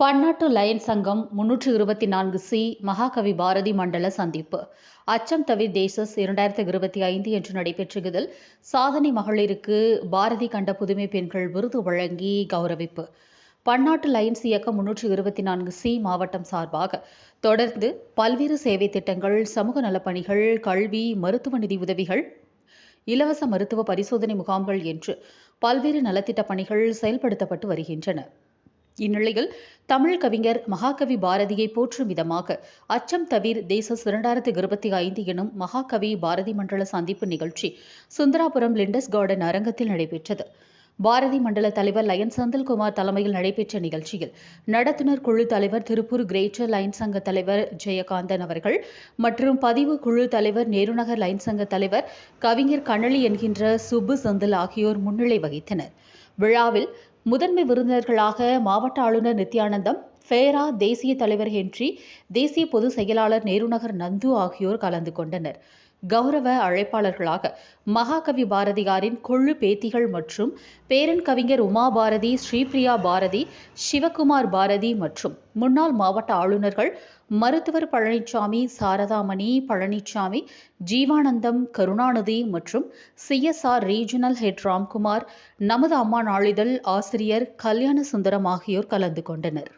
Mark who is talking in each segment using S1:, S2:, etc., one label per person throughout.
S1: பன்னாட்டு லயன் சங்கம் முன்னூற்று இருபத்தி நான்கு சி மகாகவி பாரதி மண்டல சந்திப்பு. அச்சம் தவிர் தேசஸ் இரண்டாயிரத்தி இருபத்தி ஐந்து என்று நடைபெற்ற இதில் சாதனை மகளிருக்கு பாரதி கண்ட புதுமை பெண்கள் விருது வழங்கி கௌரவிப்பு. பன்னாட்டு லயன்ஸ் இயக்கம் முன்னூற்று இருபத்தி நான்கு சி மாவட்டம் சார்பாக தொடர்ந்து பல்வேறு சேவை திட்டங்கள் சமூக நலப்பணிகள் கல்வி மருத்துவ நிதி உதவிகள் இலவச மருத்துவ பரிசோதனை முகாம்கள் என்று பல்வேறு நலத்திட்ட பணிகள் செயல்படுத்தப்பட்டு வருகின்றன. இந்நிலையில் தமிழ் கவிஞர் மகாகவி பாரதியை போற்றும் விதமாக அச்சம் தவிர் தேச இரண்டாயிரத்தி இருபத்தி ஐந்து எனும் மகாகவி பாரதி மண்டல சந்திப்பு நிகழ்ச்சி சுந்தராபுரம் லிண்டஸ் கார்டன் அரங்கத்தில் நடைபெற்றது. பாரதி மண்டல தலைவர் லயன் செந்தில்குமார் தலைமையில் நடைபெற்ற நிகழ்ச்சியில் நடத்துனர் குழு தலைவர் திருப்பூர் கிரேட்டர் லைன் சங்க தலைவர் ஜெயகாந்தன் அவர்கள் மற்றும் பதிவு குழு தலைவர் நேருநகர் லைன் சங்க தலைவர் கவிஞர் கண்ணளி என்கின்ற சுப்பு செந்தில் ஆகியோர் முன்னிலை வகித்தனர். விழாவில் முதன்மை விருந்தினர்களாக மாவட்ட ஆளுநர் நித்யானந்தம் ஃபேரா தேசிய தலைவர் ஹென்றி தேசிய பொதுச் செயலாளர் நேருநகர் நந்து ஆகியோர் கலந்து கொண்டனர். கௌரவ அழைப்பாளர்களாக மகாகவி பாரதியாரின் கொள்ளு பேத்திகள் மற்றும் பேரன் கவிஞர் உமா பாரதி ஸ்ரீபிரியா பாரதி சிவகுமார் பாரதி மற்றும் முன்னாள் மாவட்ட ஆளுநர்கள் மருத்துவர் பழனிசாமி சாரதாமணி பழனிசாமி ஜீவானந்தம் கருணாநிதி மற்றும் சிஎஸ்ஆர் ரீஜனல் ஹெட் ராம்குமார் நமது அம்மா நாளிதழ் ஆசிரியர் கல்யாண சுந்தரம் ஆகியோர் கலந்து கொண்டனர்.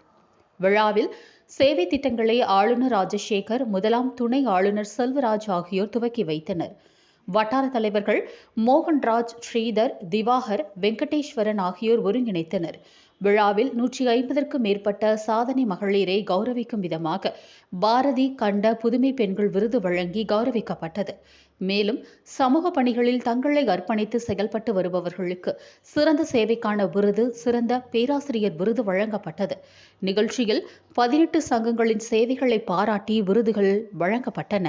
S1: விழாவில் சேவை திட்டங்களை ஆளுநர் ராஜசேகர் முதலாம் துணை ஆளுநர் செல்வராஜ் ஆகியோர் துவக்கி வைத்தனர். வட்டார தலைவர்கள் மோகன்ராஜ் ஸ்ரீதர் திவாகர் வெங்கடேஸ்வரன் ஆகியோர் ஒருங்கிணைத்தனர். விழாவில் நூற்றி ஐம்பதற்கும் மேற்பட்ட சாதனை மகளிரை கௌரவிக்கும் விதமாக பாரதி கண்ட புதுமை பெண்கள் விருது வழங்கி கௌரவிக்கப்பட்டது. மேலும் சமூக பணிகளில் தங்களை அர்ப்பணித்து செயல்பட்டு வருபவர்களுக்கு சிறந்த சேவைக்கான விருது சிறந்த பேராசிரியர் விருது வழங்கப்பட்டது. நிகழ்ச்சியில் பதினெட்டு சங்கங்களின் சேவைகளை பாராட்டி விருதுகள் வழங்கப்பட்டன.